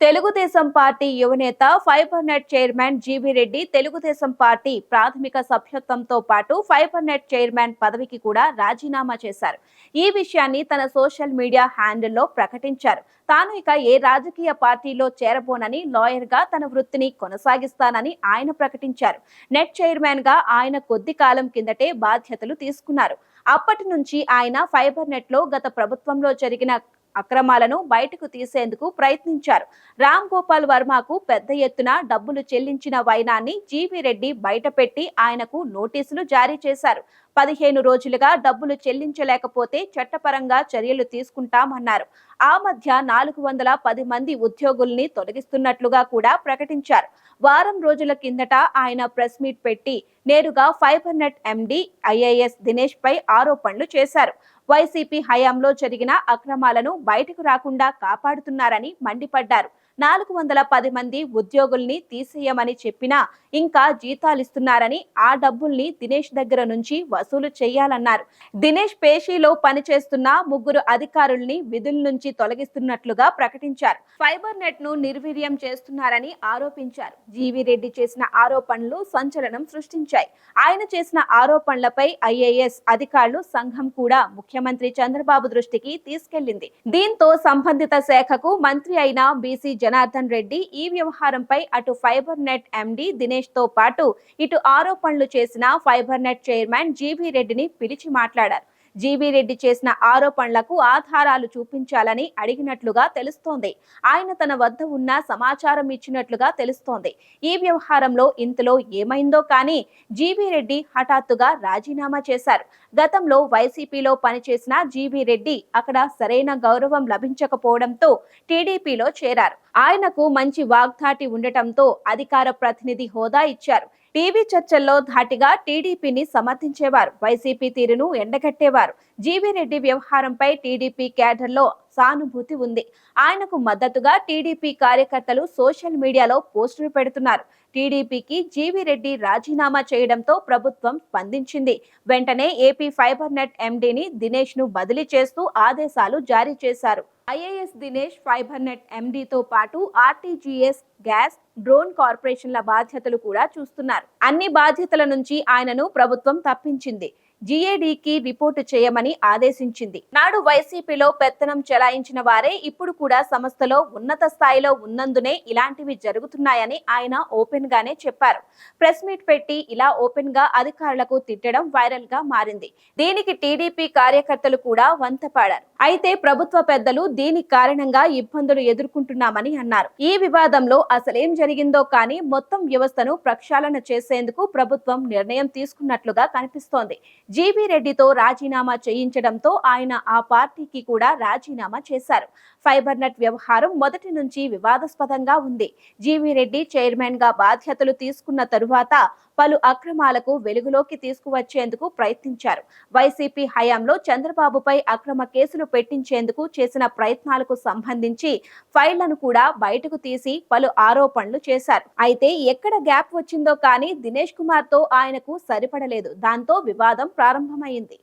Telugu Desam party యువనేత five hundred chairman GV Reddy Telugudesam party ప్రాథమిక సభ్యత్వంతో పాటు ఫైవ్ హండ్రెడ్ చైర్మన్ పదవికి కూడా రాజీనామా చేశారు. ఈ విషయాన్ని తన సోషల్ మీడియా హ్యాండిల్లో ప్రకటించారు. తాను ఇక ఏ రాజకీయ పార్టీలో చేరబోనని లాయర్గా తన వృత్తిని కొనసాగిస్తానని ఆయన ప్రకటించారు. నెట్ చైర్మన్గా ఆయన కొద్ది కాలం కిందటే బాధ్యతలు తీసుకున్నారు. అప్పటి నుంచి ఆయన ఫైబర్ నెట్లో గత ప్రభుత్వంలో జరిగిన అక్రమాలను బయటకు తీసేందుకు ప్రయత్నించారు. రామ్ గోపాల్ వర్మకు పెద్ద ఎత్తున డబ్బులు చెల్లించిన వైనాన్ని జీవీ రెడ్డి బయటపెట్టి ఆయనకు నోటీసులు జారీ చేశారు. పదిహేను రోజులుగా డబ్బులు చెల్లించలేకపోతే చట్టపరంగా చర్యలు తీసుకుంటామన్నారు. ఆ మధ్య నాలుగు వందల పది మంది ఉద్యోగుల్ని తొలగిస్తున్నట్లుగా కూడా ప్రకటించారు. వారం రోజుల కిందట ఆయన ప్రెస్ మీట్ పెట్టి నేరుగా Fiber Net MD IAS Dinesh పై ఆరోపణలు చేశారు. వైసీపీ హయాంలో జరిగిన అక్రమాలను బయటకు రాకుండా కాపాడుతున్నారని మండిపడ్డారు. నాలుగు వందల పది మంది ఉద్యోగుల్ని తీసేయమని చెప్పినా ఇంకా జీతాలిస్తున్నారని ఆ డబ్బుల్ని దినేష్ దగ్గర నుంచి వసూలు చేయాలన్నారు. దినేష్ పేషీలో పనిచేస్తున్న ముగ్గురు అధికారుల్ని విధుల నుంచి తొలగిస్తున్నట్లుగా ప్రకటించారు. ఫైబర్ నెట్ను నిర్వీర్యం చేస్తున్నారని ఆరోపించారు. జీవి రెడ్డి చేసిన ఆరోపణలు సంచలనం సృష్టించాయి. ఆయన చేసిన ఆరోపణలపై ఐఏఎస్ అధికారులు సంఘం కూడా ముఖ్యమంత్రి చంద్రబాబు దృష్టికి తీసుకెళ్ళింది దీంతో సంబంధిత శాఖకు మంత్రి అయిన బీసీ జనార్దన్ రెడ్డి ఈ వ్యవహారంపై అటు ఫైబర్ నెట్ ఎండి దినేష్తో పాటు ఇటు ఆరోపణలు చేసిన ఫైబర్ నెట్ చైర్మన్ జీవీ రెడ్డిని పిలిచి మాట్లాడారు. జీవీ రెడ్డి చేసిన ఆరోపణలకు ఆధారాలు చూపించాలని అడిగినట్లుగా తెలుస్తోంది. ఆయన తన వద్ద ఉన్న సమాచారం ఇచ్చినట్లుగా తెలుస్తోంది. ఈ వ్యవహారంలో ఇంతలో ఏమైందో కానీ జీవీ రెడ్డి హఠాత్తుగా రాజీనామా చేశారు. గతంలో వైసీపీలో పనిచేసిన జీవీ రెడ్డి అక్కడ సరైన గౌరవం లభించకపోవడంతో టీడీపీలో చేరారు. ఆయనకు మంచి వాగ్దాటి ఉండటంతో అధికార ప్రతినిధి హోదా ఇచ్చారు. టీవీ చర్చల్లో ధాటిగా టీడీపీని సమర్థించేవారు. వైసీపీ తీరును ఎండగట్టేవారు. జీవీరెడ్డి వ్యవహారంపై టీడీపీ క్యాడర్లో సానుభూతి ఉంది. ఆయనకు మద్దతుగా టీడీపీ కార్యకర్తలు సోషల్ మీడియాలో పోస్టులు పెడుతున్నారు. టీడీపీకి జీవీరెడ్డి రాజీనామా చేయడంతో ప్రభుత్వం స్పందించింది. వెంటనే ఏపీ ఫైబర్ నెట్ ఎండీని దినేష్ను బదిలీ చేస్తూ ఆదేశాలు జారీ చేశారు. ఐఏఎస్ దినేష్ ఫైబర్ నెట్ ఎండీతో పాటు ఆర్టీజీఎస్ గ్యాస్ డ్రోన్ కార్పొరేషన్ల బాధ్యతలు కూడా చూస్తున్నారు. అన్ని బాధ్యతల నుంచి ఆయనను ప్రభుత్వం తప్పించింది. జీఏడీకి రిపోర్టు చేయమని ఆదేశించింది. నాడు వైసీపీలో పెత్తనం చెలాయించిన వారే ఇప్పుడు కూడా సంస్థలో ఉన్నత స్థాయిలో ఉన్నందునే ఇలాంటివి జరుగుతున్నాయని ఆయన ఓపెన్ గానే చెప్పారు. ప్రెస్ మీట్ పెట్టి ఇలా ఓపెన్గా అధికారులకు తిట్టడం వైరల్గా మారింది. దీనికి టీడీపీ కార్యకర్తలు కూడా వంతపాడారు. అయితే ప్రభుత్వ పెద్దలు దీని కారణంగా ఇబ్బందులు ఎదుర్కొంటున్నామని అన్నారు. ఈ వివాదంలో అసలేం జరిగిందో కానీ మొత్తం వ్యవస్థను ప్రక్షాళన చేసేందుకు ప్రభుత్వం నిర్ణయం తీసుకున్నట్లుగా కనిపిస్తోంది. జీవీ రెడ్డితో రాజీనామా చేయించడంతో ఆయన ఆ పార్టీకి కూడా రాజీనామా చేశారు. ఫైబర్ నెట్ వ్యవహారం మొదటి నుంచి వివాదాస్పదంగా ఉంది. జీవీ రెడ్డి చైర్మన్గా బాధ్యతలు తీసుకున్న తరువాత పలు అక్రమాలకు వెలుగులోకి తీసుకువచ్చేందుకు ప్రయత్నించారు. వైసీపీ హయాంలో చంద్రబాబుపై అక్రమ కేసులు పెట్టించేందుకు చేసిన ప్రయత్నాలకు సంబంధించి ఫైళ్ళను కూడా బయటకు తీసి పలు ఆరోపణలు చేశారు. అయితే ఎక్కడ గ్యాప్ వచ్చిందో కానీ దినేష్ కుమార్తో ఆయనకు సరిపడలేదు. దాంతో వివాదం ప్రారంభమైంది.